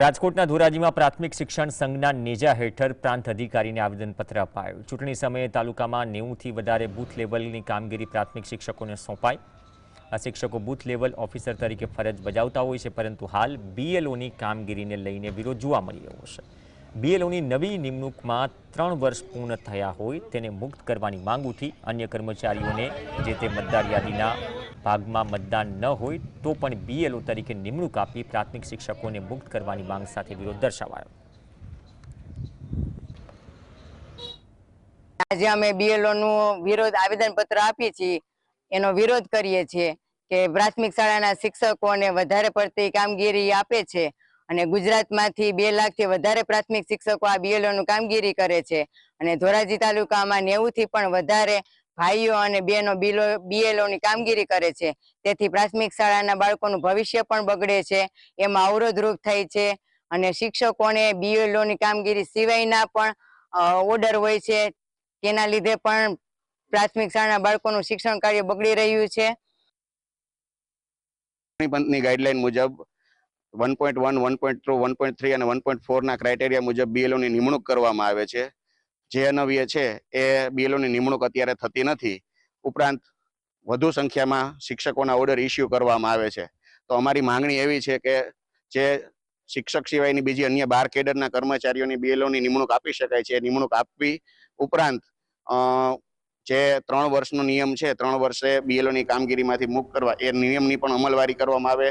રાજકોટના ધોરાજીમાં પ્રાથમિક શિક્ષણ સંઘના નેજા હેઠળ પ્રાંત અધિકારીને આવેદનપત્ર અપાયું. ચૂંટણી સમયે તાલુકામાં નેવુંથી વધારે બૂથ લેવલની કામગીરી પ્રાથમિક શિક્ષકોને સોંપાઈ. આ શિક્ષકો બૂથ લેવલ ઓફિસર તરીકે ફરજ બજાવતા હોય છે, પરંતુ હાલ બીએલઓની કામગીરીને લઈને વિરોધ જોવા મળી રહ્યો છે. બીએલઓની નવી નિમણૂકમાં ત્રણ વર્ષ પૂર્ણ થયા હોય, તેને મુક્ત કરવાની માંગ ઉઠી અન્ય કર્મચારીઓને, જે તે મતદાર યાદીના ભાગમાં મતદાન ન હોય તો પણ બીએલઓ તરીકે નિમણૂક આપી પ્રાથમિક શિક્ષકોને મુક્ત કરવાની માંગ સાથે વિરોધ દર્શાવાયો. આજે અમે બીએલઓ નું વિરોધ આવેદન પત્ર આપીએ છીએ. એનો વિરોધ કરીએ છીએ કે પ્રાથમિક શાળાના શિક્ષકોને વધારે પડતી કામગીરી આપે છે અને ગુજરાતમાંથી બે લાખથી વધારે પ્રાથમિક શિક્ષકો આ બીએલઓ નું કામગીરી કરે છે. અને ધોરાજી તાલુકામાં નેવું થી પણ વધારે ભાઈઓ અને બહેનો બીએલઓ ની કામગીરી કરે છે. તેથી પ્રાથમિક શાળાના બાળકોનું ભવિષ્ય પણ બગડે છે. એમાં અવરોધરૂપ થાય છે અને શિક્ષકોને બીએલઓ ની કામગીરી સિવાયના પણ ઓર્ડર હોય છે. તેના લીધે પણ પ્રાથમિક શાળાના બાળકોનું શિક્ષણ કાર્ય બગડી રહ્યું છે. ચૂંટણી ગાઈડલાઈન મુજબ one point one one point two, one point three અને વન પોઈન્ટ ફોરના ક્રાઇટેરિયા મુજબ બીએલઓની નિમણૂક કરવામાં આવે છે. જે અનવ્ય છે, એ બીએલઓની નિમણૂક અત્યારે થતી નથી. ઉપરાંત વધુ સંખ્યામાં શિક્ષકોના ઓર્ડર ઇસ્યુ કરવામાં આવે છે. તો અમારી માંગણી એવી છે કે જે શિક્ષક સિવાયની બીજી અન્ય બાર કેડરના કર્મચારીઓની બીએલઓની નિમણૂક આપી શકાય છે. નિમણૂક આપવી ઉપરાંત જે ત્રણ વર્ષનો નિયમ છે, ત્રણ વર્ષે બીએલઓની કામગીરીમાંથી મુક્ત કરવા, એ નિયમની પણ અમલવારી કરવામાં આવે.